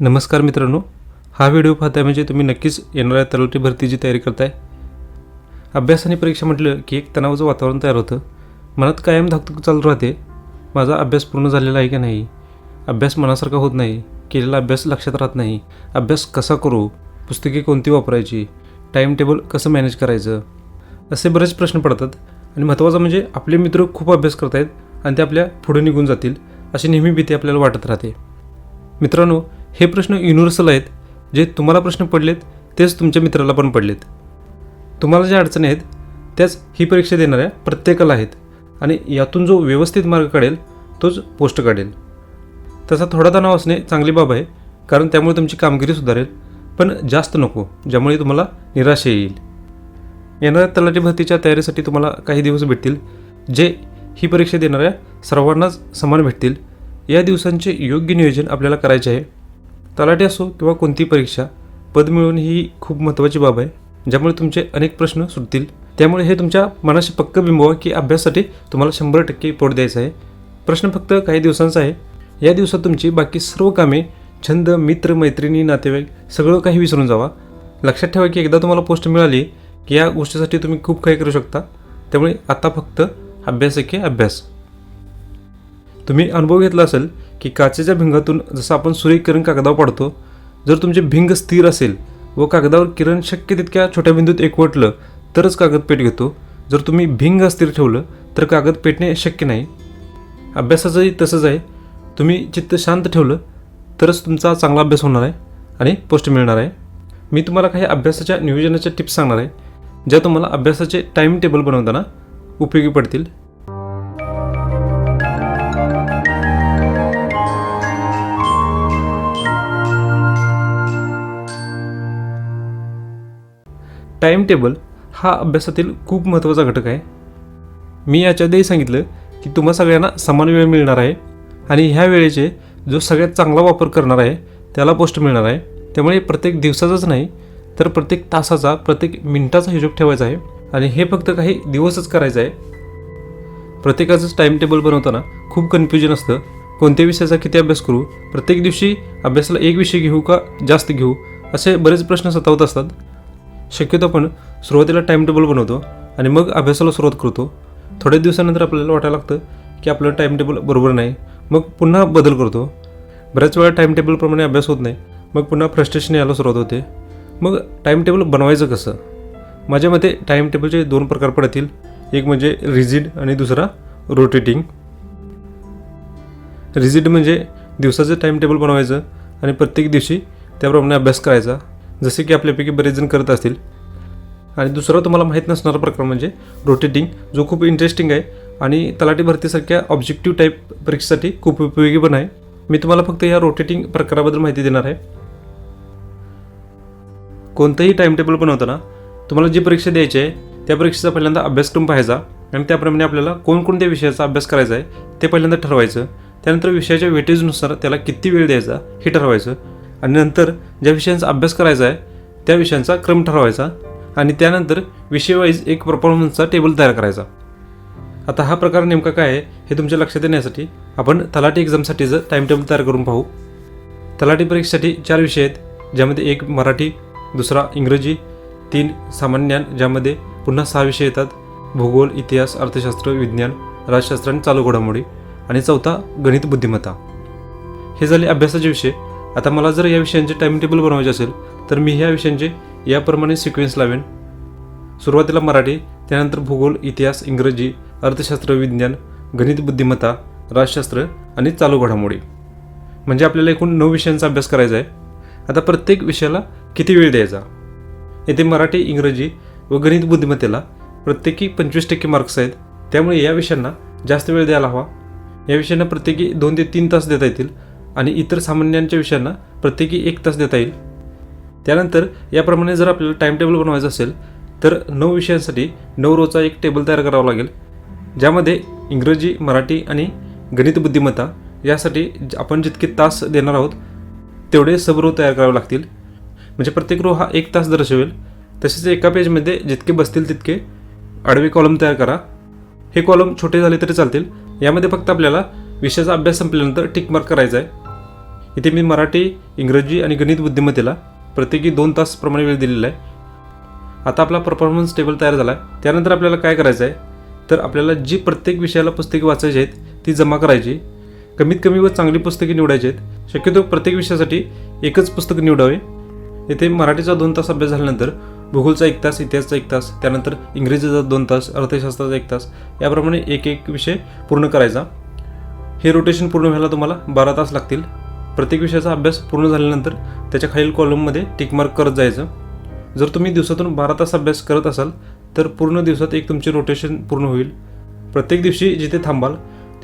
नमस्कार मित्रांनो. हा व्हिडिओ पाहताय म्हणजे तुम्ही नक्कीच येणाऱ्या तलाठी भरतीची तयारी करताय. अभ्यास आणि परीक्षा म्हटलं की एक तणावाचं वातावरण तयार होतं. मनात कायम धाकधूक चालू राहते. माझा अभ्यास पूर्ण झालेला आहे की नाही? अभ्यास मनासारखा होत नाही. केलेला अभ्यास लक्षात राहत नाही. अभ्यास कसा करू? पुस्तके कोणती वापरायची? टाईम टेबल कसं मॅनेज करायचं? असे बरेच प्रश्न पडतात. आणि महत्त्वाचं म्हणजे आपले मित्र खूप अभ्यास करत आहेत आणि ते आपल्या पुढे निघून जातील अशी नेहमी भीती आपल्याला वाटत राहते. मित्रांनो हे प्रश्न युनिव्हर्सल आहेत. जे तुम्हाला प्रश्न पडलेत तेच तुमच्या मित्राला पण पडलेत. तुम्हाला ज्या अडचणी आहेत त्याच ही परीक्षा देणाऱ्या प्रत्येकाला आहेत. आणि यातून जो व्यवस्थित मार्ग काढेल तोच पोस्ट काढेल. तसा थोडा तणाव असणे चांगली बाब आहे कारण त्यामुळे तुमची कामगिरी सुधारेल. पण जास्त नको ज्यामुळे तुम्हाला निराशा येईल. येणाऱ्या तलाठी भरतीच्या तयारीसाठी तुम्हाला काही दिवस भेटतील जे ही परीक्षा देणाऱ्या सर्वांनाच समान भेटतील. या दिवसांचे योग्य नियोजन आपल्याला करायचे आहे. तलाठी असो किंवा कोणती परीक्षा पद मिळवून ही खूप महत्त्वाची बाब आहे ज्यामुळे तुमचे अनेक प्रश्न सुटतील. त्यामुळे हे तुमच्या मनाशी पक्क बिंबवा की अभ्यासासाठी तुम्हाला शंभर टक्के पोट द्यायचं आहे. प्रश्न फक्त काही दिवसांचा आहे. या दिवसात तुमची बाकी सर्व कामे छंद मित्र मैत्रिणी नातेवाईक सगळं काही विसरून जावा. लक्षात ठेवा की एकदा तुम्हाला पोस्ट मिळाली की या गोष्टीसाठी तुम्ही खूप काही करू शकता. त्यामुळे आता फक्त अभ्यास एके अभ्यास. तुम्ही अनुभव घेतला असेल की काचेच्या भिंगातून जसं आपण सूर्यकिरण कागदावर पाडतो जर तुमचे भिंग स्थिर असेल व कागदावर किरण शक्य तितक्या छोट्या बिंदूत एकवटलं तरच कागद पेट घेतो. जर तुम्ही भिंग अस्थिर ठेवलं तर कागद पेटणे शक्य नाही. अभ्यासाचंही तसंच आहे. तुम्ही चित्त शांत ठेवलं तरच तुमचा चांगला अभ्यास होणार आहे आणि पोस्ट मिळणार आहे. मी तुम्हाला काही अभ्यासाच्या नियोजनाच्या टिप्स सांगणार आहे ज्या तुम्हाला अभ्यासाचे टाईम टेबल बनवताना उपयोगी पडतील. टाईम टेबल हा अभ्यासातील खूप महत्त्वाचा घटक आहे. मी याच्या सांगितलं की तुम्हा सगळ्यांना समान वेळ मिळणार आहे आणि ह्या वेळेचे जो सगळ्यात चांगला वापर करणार आहे त्याला पोस्ट मिळणार आहे. त्यामुळे प्रत्येक दिवसाचाच नाही तर प्रत्येक तासाचा प्रत्येक मिनिटाचा हिशोब ठेवायचा आहे आणि हे फक्त काही दिवसच करायचं आहे. प्रत्येकाचंच टाईम टेबल बनवताना खूप कन्फ्युजन असतं. कोणत्या विषयाचा किती अभ्यास करू? प्रत्येक दिवशी अभ्यासाला एक विषय घेऊ का? जास्त घेऊ? असे बरेच प्रश्न सतावत असतात. शक्यतो आपण सुरुवातीला टाईम टेबल बनवतो आणि मग अभ्यासाला सुरुवात करतो. थोड्या दिवसानंतर आपल्याला वाटायला लागतं की आपलं टाईम टेबल बरोबर नाही. मग पुन्हा बदल करतो. बऱ्याच वेळा टाईम टेबलप्रमाणे अभ्यास होत नाही. मग पुन्हा फ्रस्ट्रेशन यायला सुरुवात होते. मग टाईम टेबल बनवायचं कसं? माझ्या मते टाईम टेबलचे दोन प्रकार पडतील. एक म्हणजे रिजिड आणि दुसरा रोटेटिंग रिजिड म्हणजे दिवसाचं टाईम टेबल बनवायचं आणि प्रत्येक दिवशी त्याप्रमाणे अभ्यास करायचा. जसे की आपल्यापैकी बरेच जण करत असतील. आणि दुसरा तुम्हाला माहीत नसणारा प्रकार म्हणजे रोटेटिंग जो खूप इंटरेस्टिंग आहे आणि तलाठी भरतीसारख्या ऑब्जेक्टिव्ह टाईप परीक्षेसाठी खूप उपयोगी पण आहे. मी तुम्हाला फक्त या रोटेटिंग प्रकाराबद्दल माहिती देणार आहे. कोणतंही टाईम टेबल बनवताना तुम्हाला जी परीक्षा द्यायची आहे त्या परीक्षेचा पहिल्यांदा अभ्यासक्रम पाहायचा आणि त्याप्रमाणे आपल्याला कोणकोणत्या विषयाचा अभ्यास करायचा आहे ते पहिल्यांदा ठरवायचं. त्यानंतर विषयाच्या वेटेजनुसार त्याला किती वेळ द्यायचा हे ठरवायचं. आणि नंतर ज्या विषयांचा अभ्यास करायचा आहे त्या विषयांचा क्रम ठरवायचा आणि त्यानंतर विषयवाईज एक परफॉर्मन्सचा टेबल तयार करायचा. आता हा प्रकार नेमका काय आहे हे तुमच्या लक्षात येण्यासाठी आपण तलाठी एक्झामसाठीचं टाईम टेबल तयार करून पाहू. तलाठी परीक्षेसाठी चार विषय आहेत ज्यामध्ये एक मराठी दुसरा इंग्रजी तीन सामान्य ज्ञान ज्यामध्ये पुन्हा सहा विषय येतात भूगोल इतिहास अर्थशास्त्र विज्ञान राजशास्त्र आणि चालू घडामोडी आणि चौथा गणित बुद्धिमत्ता. हे झाले अभ्यासाचे विषय. आता मला जर या विषयांचे टाइम टेबल बनवायचे असेल तर मी ह्या विषयांचे याप्रमाणे सिक्वेन्स लावेन. सुरुवातीला मराठी त्यानंतर भूगोल इतिहास इंग्रजी अर्थशास्त्र विज्ञान गणित बुद्धिमत्ता राजशास्त्र आणि चालू घडामोडी. म्हणजे आपल्याला एकूण नऊ विषयांचा अभ्यास करायचा आहे. आता प्रत्येक विषयाला किती वेळ द्यायचा? येथे मराठी इंग्रजी व गणित बुद्धिमत्तेला प्रत्येकी पंचवीस टक्के मार्क्स आहेत. त्यामुळे या विषयांना जास्त वेळ द्यायला हवा. या विषयांना प्रत्येकी दोन ते तीन तास देता येतील. आणि इतर सामान्यांच्या विषयांना प्रत्येकी एक तास देता येईल. त्यानंतर याप्रमाणे जर आपल्याला टाईमटेबल बनवायचं असेल तर नऊ विषयांसाठी नऊ रोजचा एक टेबल तयार करावा लागेल ज्यामध्ये इंग्रजी मराठी आणि गणित बुद्धिमत्ता यासाठी आपण जितके तास देणार आहोत तेवढे सब रो तयार करावे लागतील. म्हणजे प्रत्येक रो हा एक तास दर्शवेल. तसेच एका पेजमध्ये जितके बसतील तितके आडवे कॉलम तयार करा. हे कॉलम छोटे झाले तरी चालतील. यामध्ये फक्त आपल्याला विषयाचा अभ्यास संपल्यानंतर टिक मार्क करायचा आहे. इथे मी मराठी इंग्रजी आणि गणित बुद्धिमत्तेला प्रत्येकी दोन तासप्रमाणे वेळ दिलेला आहे. आता आपला परफॉर्मन्स टेबल तयार झाला आहे. त्यानंतर आपल्याला काय करायचं आहे? तर आपल्याला जी प्रत्येक विषयाला पुस्तके वाचायची आहेत ती जमा करायची. कमीत कमी व चांगली पुस्तके निवडायची आहेत. शक्यतो प्रत्येक विषयासाठी एकच पुस्तक निवडावे. येथे मराठीचा दोन तास अभ्यास झाल्यानंतर भूगोलचा एक तास इतिहासचा एक तास त्यानंतर इंग्रजीचा दोन तास अर्थशास्त्राचा एक तास याप्रमाणे एक एक विषय पूर्ण करायचा. हे रोटेशन पूर्ण व्हायला तुम्हाला बारा तास लागतील. प्रत्येक विषयाचा अभ्यास पूर्ण झाल्यानंतर त्याच्या खालील कॉलममध्ये टिकमार्क करत जायचं. जर तुम्ही दिवसातून बारा तास अभ्यास करत असाल तर पूर्ण दिवसात एक तुमचे रोटेशन पूर्ण होईल. प्रत्येक दिवशी जिथे थांबाल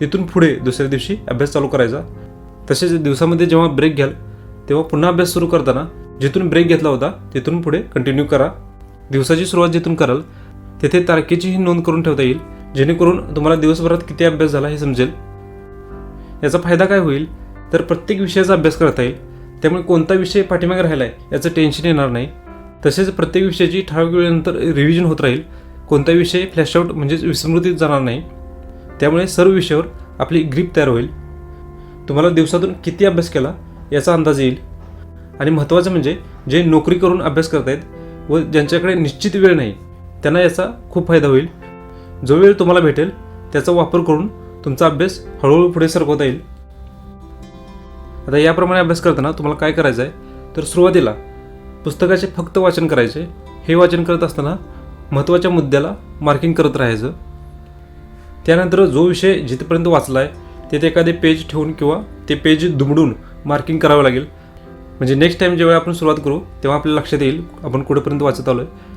तिथून पुढे दुसऱ्या दिवशी अभ्यास चालू करायचा. तसेच दिवसामध्ये जेव्हा ब्रेक घ्याल तेव्हा पुन्हा अभ्यास सुरू करताना जिथून ब्रेक घेतला होता तिथून पुढे कंटिन्यू करा. दिवसाची सुरुवात जिथून कराल तेथे तारखेचीही नोंद करून ठेवता येईल जेणेकरून तुम्हाला दिवसभरात किती अभ्यास झाला हे समजेल. याचा फायदा काय होईल? तर प्रत्येक विषयाचा अभ्यास करता येईल. त्यामुळे कोणता विषय पाठीमागे राहिला आहे याचं टेन्शन येणार नाही. तसेच प्रत्येक विषयाची ठराविक वेळेनंतर रिव्हिजन होत राहील. कोणता विषय फ्लॅशआउट म्हणजेच विस्मृतीत जाणार नाही. त्यामुळे सर्व विषयावर आपली ग्रीप तयार होईल. तुम्हाला दिवसातून किती अभ्यास केला याचा अंदाज येईल. आणि महत्त्वाचं म्हणजे जे नोकरी करून अभ्यास करतायत व ज्यांच्याकडे निश्चित वेळ नाही त्यांना याचा खूप फायदा होईल. जो वेळ तुम्हाला भेटेल त्याचा वापर करून तुमचा अभ्यास हळूहळू पुढे सरकवता येईल. आता याप्रमाणे अभ्यास करताना तुम्हाला काय करायचं आहे? तर सुरुवातीला पुस्तकाचे फक्त वाचन करायचे. हे वाचन करत असताना महत्त्वाच्या मुद्द्याला मार्किंग करत राहायचं. त्यानंतर जो विषय जिथपर्यंत वाचला आहे तिथे एखादे पेज ठेवून किंवा ते पेज दुमडून मार्किंग करावं लागेल. म्हणजे नेक्स्ट टाईम जेव्हा आपण सुरुवात करू तेव्हा आपल्या लक्षात येईल आपण कुठेपर्यंत वाचत आलो आहे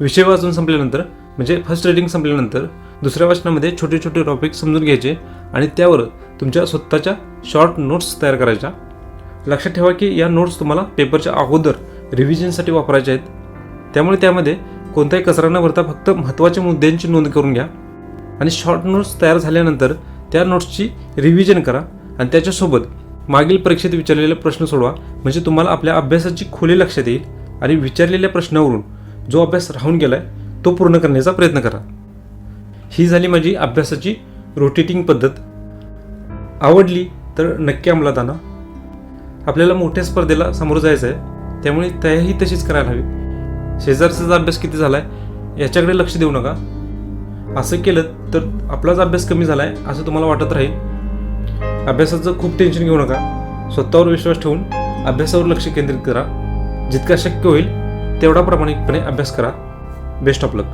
विषय वाचून संपल्यानंतर म्हणजे फर्स्ट रीडिंग संपल्यानंतर दुसऱ्या वाचनामध्ये छोटे छोटे टॉपिक समजून घ्यायचे आणि त्यावर तुमच्या स्वतःच्या शॉर्ट नोट्स तयार करायच्या. लक्षात ठेवा की या नोट्स तुम्हाला पेपरच्या अगोदर रिव्हिजनसाठी वापरायच्या आहेत. त्यामुळे त्यामध्ये कोणताही कचरा न भरता फक्त महत्त्वाच्या मुद्द्यांची नोंद करून घ्या. आणि शॉर्ट नोट्स तयार झाल्यानंतर त्या नोट्सची रिव्हिजन करा आणि त्याच्यासोबत मागील परीक्षेत विचारलेले प्रश्न सोडवा. म्हणजे तुम्हाला आपल्या अभ्यासाची खोली लक्षात येईल आणि विचारलेल्या प्रश्नावरून जो अभ्यास राहून गेला आहे तो पूर्ण करण्याचा प्रयत्न करा. ही झाली माझी अभ्यासाची रोटेटिंग पद्धत. आवडली तर नक्की अंमलात आणा. आपल्याला मोठ्या स्पर्धेला सामोरं जायचं आहे त्यामुळे तयारी तशीच करायला हवी. शेजारचा अभ्यास किती झाला आहे याच्याकडे लक्ष देऊ नका. असं केलं तर आपलाच अभ्यास कमी झाला आहे असं तुम्हाला वाटत राहील. अभ्यासाचं खूप टेन्शन घेऊ नका. स्वतःवर विश्वास ठेवून अभ्यासावर लक्ष केंद्रित करा. जितका शक्य होईल तेवढा प्रामाणिकपणे अभ्यास करा. Best of luck